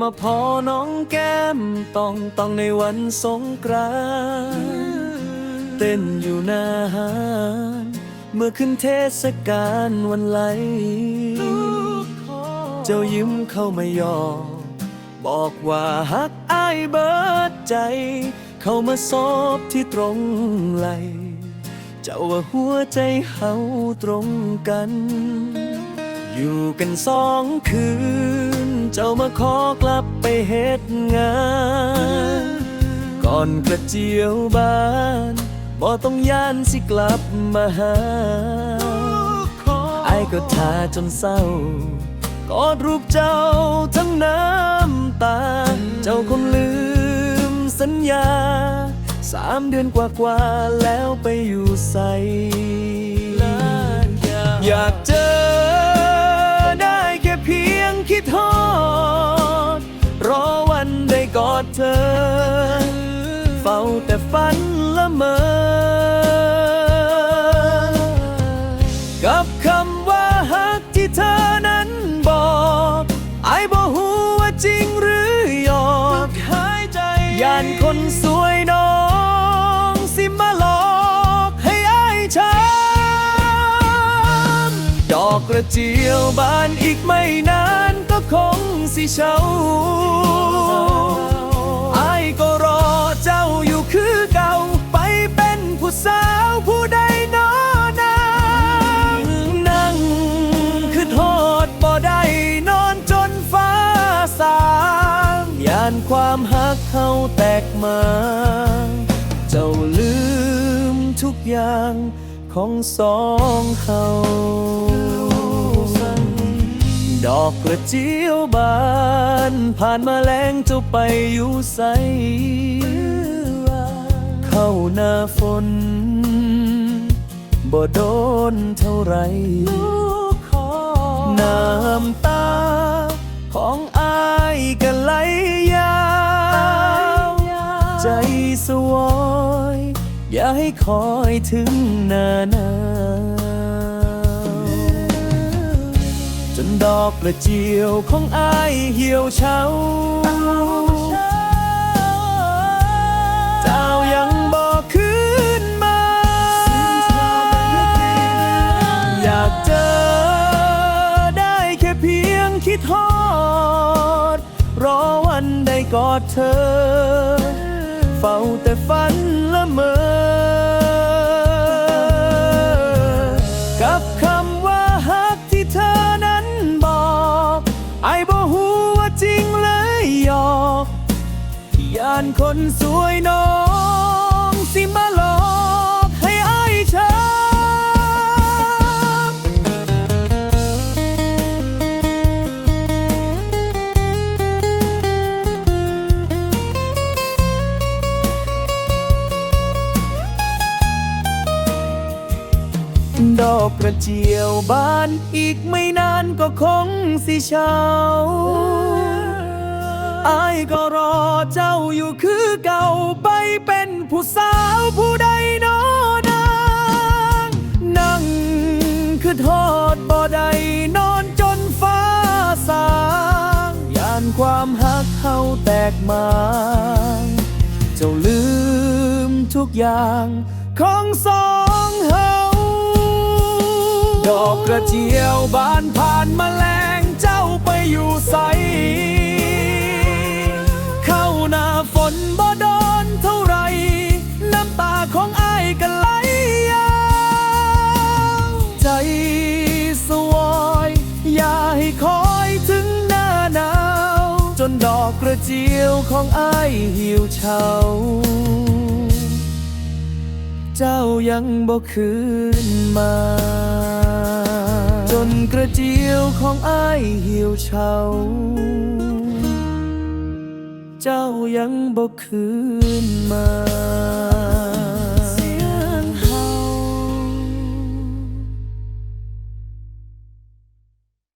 มาพอน้องแก้มต้องต้องในวันสงกรานต์เต้นอยู่หน้าหานเมื่อขึ้นเทศกาลวันไหล เจ้ายิ้มเข้ามายอมบอกว่าฮักอ้ายเบิดใจ เข้ามาซอบที่ตรงไหล เจ้าว่าหัวใจเฮาตรงกัน อยู่กันสองคืน เจ้ามาขอกลับไปเฮ็ดงาน ก่อนกระเจียวบ้านบ่ต้องย่านสิกลับมาหาไอ้ายก็ท่าจนเศร้ากอดรูปเจ้าทั้งน้ำตา เจ้าคงลืมสัญญา สามเดือนกว่าๆแล้วไปอยู่ใสอยากเจอ ด้กอดเธอ เฝ้าแต่ฝันละเมอ กับคำว่าฮักที่เธอนั้นบอกไอ้บ่ฮู้ว่าจริงหรือหยอกหายใจยานคนสวยน้องสิมาหลอกให้ไอ้ช้ำดอกกระเจียวบานอีกไม่นานก็คงสิเฉา เขาแตกมา เจ้าลืมทุกอย่างของสองเขาดอกกระเจียวบาน ผ่านมาแรงเจ้าไปอยู่ใส เข้าหน้าฝนบ่โดนเท่าไร น้ำตาของอายก็ไหล ให้คอยถึงหนาหนาจนดอกกระเจียวของอายเหี่ยวเฉาเจ้ายังบอกคืนมา อยากเจอได้แค่เพียงคิดทอด รอวันได้กอดเธอ เฝ้าแต่ฝันละเมอานคนสวยน้องสิมาหลอกให้อ้ายช้ำดอกกระเจียวบานอีกไม่นานก็คงสิเช้า อายก็รอเจ้าอยู่คือเก่าไปเป็นผู้สาวผู้ใดนอนางนั่งคือทอดบ่ได้นอนจนฟ้าสางยานความหักเขาแตกมางเจ้าลืมทุกอย่างของสองเฮาดอกกระเจียวบานผ่านมาแรงเจ้าไปอยู่ใส น้าฝนบ่โดนเท่าไร น้ำตาของอายก็ไหลยาวใจสวอยอย่าให้คอยถึงหน้าหนาว จนดอกกระเจียวของอายหี่ยวเฉาเจ้ายังบ่คืนมา จนกระเจียวของอ้ายหี่ยวเฉา เจ้ายังบอกคืนมา